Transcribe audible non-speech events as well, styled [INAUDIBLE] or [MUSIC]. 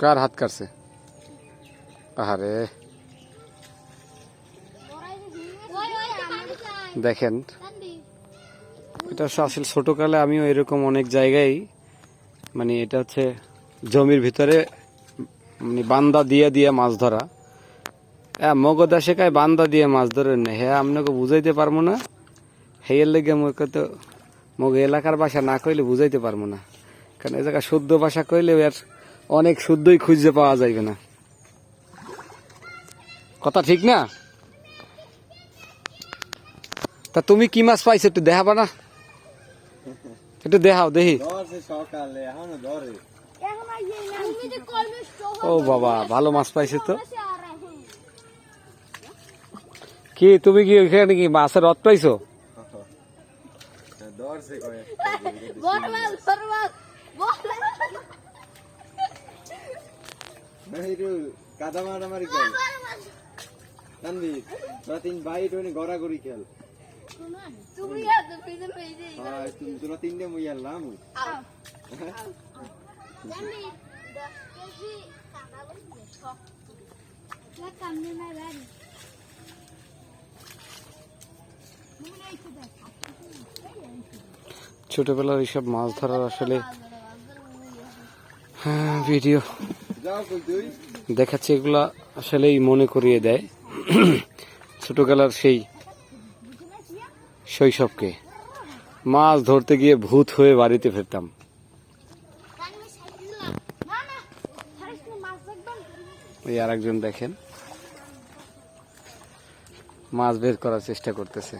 কার হাত কাটছে? চাই। দেখেন। এটা হচ্ছে আসলে ছোটকালে আমিও এরকম অনেক জায়গায় মানে এটা হচ্ছে জমির ভিতরে বান্দা দিয়ে দিয়ে মাছ ধরা। হ্যাঁ মগদা শেখায় বান্দা দিয়ে মাছ ধরে না। হ্যাঁ আপনাকে বুঝাইতে পারব না? হেয়ের লেগে মুখে তো মগ এলাকার ভাষা না কইলে বুঝাইতে পারব না। কারণ এই জায়গায় শুদ্ধ ভাষা কইলে এর অনেক শুদ্ধই খুঁজে পাওয়া যাইবে না। কথা ঠিক না? তা তুমি কি মাছ পাইছো একটু দেখাবা না? একটু দেখাও, দেখি। সকালে ধরে ও বাবা ভালো মাছ পাইছে তো। কি তুমি কি ওখানে কি মাছের রথ পাইছো? ধরছে কয়েক বরবাদ বরবাদ কাদা মারামারি খেল কানবি তোরা তিন ভাই টোনে গড়াগড়ি খেল তুমি এত পিছে পেয়ে হ্যাঁ তুমি তোরা তিনটে মুই আনলাম। [LAUGHS] জানি 10 কেজি কাটা বলছে না কামনে না গাড়ি ছোটবেলার এইসব মাছ ধরার আসলে হ্যাঁ, ভিডিও তুই দেখাচ্ছে এগুলা আসলেই মনে করিয়ে দেয়। ছোটবেলার সেই শৈশবকে। মাছ ধরতে গিয়ে ভূত হয়ে বাড়িতে ফিরতাম কানমে সাইকেল না না ছাড়িস আর একজন আরেকজন দেখেন। মাছ বের করার চেষ্টা করতেছে।